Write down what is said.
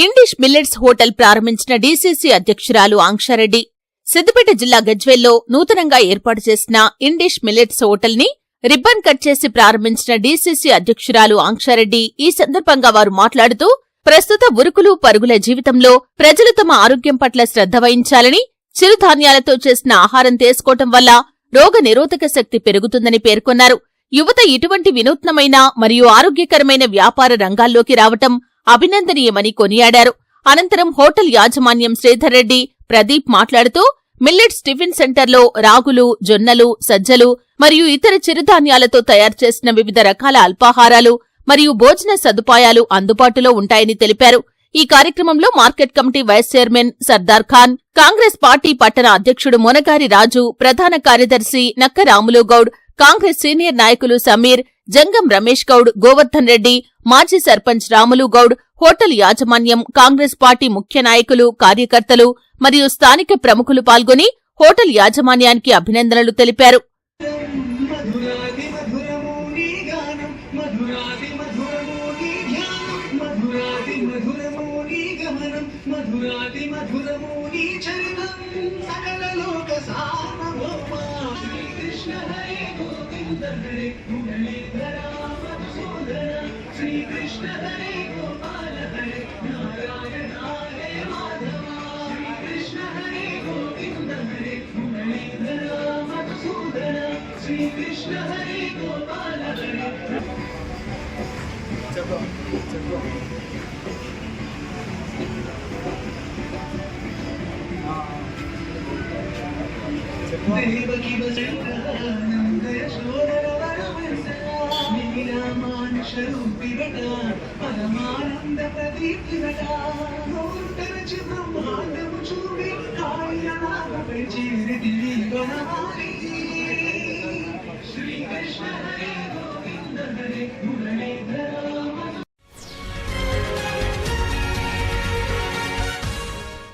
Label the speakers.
Speaker 1: ఇండిష్ millets hotel ప్రారంభించిన DCC అధ్యక్షురాలు ఆంక్షారెడ్డి సిద్దిపేట జిల్లా గజ్వేల్లో నూతనంగా ఏర్పాటు చేసిన ఇండిష్ మిల్లెట్స్ హోటల్ని రిబ్బన్ కట్ చేసి ప్రారంభించిన డీసీసీ అధ్యక్షురాలు ఆంక్షారెడ్డి ఈ సందర్భంగా వారు మాట్లాడుతూ ప్రస్తుత ఉరుకులు పరుగుల జీవితంలో ప్రజలు తమ ఆరోగ్యం పట్ల శ్రద్ధ వహించాలని చిరుధాన్యాలతో చేసిన ఆహారం తీసుకోవటం వల్ల రోగ నిరోధక శక్తి పెరుగుతుందని పేర్కొన్నారు. యువత ఇటువంటి వినూత్నమైన మరియు ఆరోగ్యకరమైన వ్యాపార రంగాల్లోకి రావటం అభినందనీయమని కొనియాడారు. అనంతరం హోటల్ యాజమాన్యం శ్రీధర్ రెడ్డి ప్రదీప్ మాట్లాడుతూ మిల్లెట్స్ టిఫిన్ సెంటర్లో రాగులు జొన్నలు సజ్జలు మరియు ఇతర చిరుధాన్యాలతో తయారు చేసిన వివిధ రకాల అల్పాహారాలు మరియు భోజన సదుపాయాలు అందుబాటులో ఉంటాయని తెలిపారు. ఈ కార్యక్రమంలో market committee vice chairman Sardar Khan Congress party పట్టణ అధ్యక్షుడు మునగారి రాజు ప్రధాన కార్యదర్శి నక్క రాములు గౌడ్ కాంగ్రెస్ సీనియర్ నాయకులు సమీర్ జంగం రమేష్ గౌడ్ గోవర్ధన్ రెడ్డి మాజీ సర్పంచ్ రాములు గౌడ్ హోటల్ యాజమాన్యం కాంగ్రెస్ పార్టీ ముఖ్య నాయకులు కార్యకర్తలు మరియు స్థానిక ప్రముఖులు పాల్గొని హోటల్ యాజమాన్యానికి అభినందనలు తెలిపారు.
Speaker 2: మధురాది మధురము నీ సకలలో గోవింద హరే మురళీధర మధుసూదన శ్రీకృష్ణ హరే గోపాల హరే నారాయణ హరే మాధవ శ్రీకృష్ణ హరే గోవింద హరే మురళీధర మధుసూదన శ్రీకృష్ణ హరే గోపాల హరే దేవకి వసంతనందయ శోధన స్వరూపిరట పరమానంద ప్రదీపిరట నోరుతరచి బ్రహ్మాండము చూడి కాయనాథపై చేరిది గణహారి శ్రీకృష్ణ హరే గోవింద హరే మురళీధర.